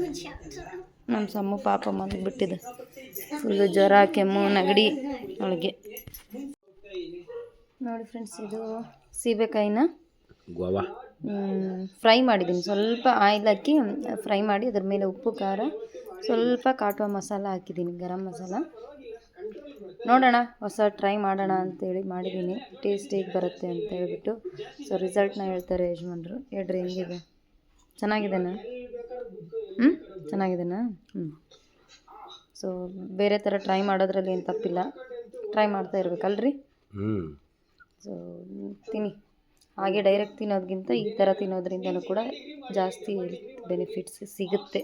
ನಮ್ಮ ಸಮ್ಮ ಪಾಪ ಮಲಗಿಬಿಟ್ಟಿದೆ ಫುಲ್ಲು ಜ್ವರ ಕೆಮ್ಮು ನೆಗಡಿ ಅವಳಿಗೆ ನೋಡಿ ಫ್ರೆಂಡ್ಸ್ ಇದು ಸೀಬೆಕಾಯಿನ? ಗೋವಾ. ಫ್ರೈ ಮಾಡಿದ್ದೀನಿ. ಸ್ವಲ್ಪ ಆಯಿಲ್ ಹಾಕಿ ಫ್ರೈ ಮಾಡಿ ಅದ್ರ ಮೇಲೆ ಉಪ್ಪು ಖಾರ ಸ್ವಲ್ಪ ಕಾಟುವ ಮಸಾಲ ಹಾಕಿದ್ದೀನಿ ಗರಂ ಮಸಾಲ. ನೋಡೋಣ ಹೊಸ ಟ್ರೈ ಮಾಡೋಣ ಅಂತೇಳಿ ಮಾಡಿದ್ದೀನಿ. ಟೇಸ್ಟ್ ಹೇಗೆ ಬರುತ್ತೆ ಅಂತ ಹೇಳ್ಬಿಟ್ಟು. ಸೊ ರಿಸಲ್ಟ್ನ ಹೇಳ್ತಾರೆ ಯಜಮಾನ್ರು. ಹೇಳ್ರಿ ಹೆಂಗಿದೆ? ಚೆನ್ನಾಗಿದೆನಾ? ಹ್ಞೂ ಚೆನ್ನಾಗಿದೆನಾ? ಹ್ಞೂ ಸೊ ಬೇರೆ ಥರ ಟ್ರೈ ಮಾಡೋದ್ರಲ್ಲಿ ಏನು ತಪ್ಪಿಲ್ಲ. ಟ್ರೈ ಮಾಡ್ತಾ ಇರ್ಬೇಕಲ್ರಿ? ಹ್ಞೂ ಸೊ ತಿನ್ನಿ. ಹಾಗೆ ಡೈರೆಕ್ಟ್ ತಿನ್ನೋದ್ಕಿಂತ ಈ ಥರ ತಿನ್ನೋದ್ರಿಂದನೂ ಕೂಡ ಜಾಸ್ತಿ ಬೆನಿಫಿಟ್ಸ್ ಸಿಗುತ್ತೆ.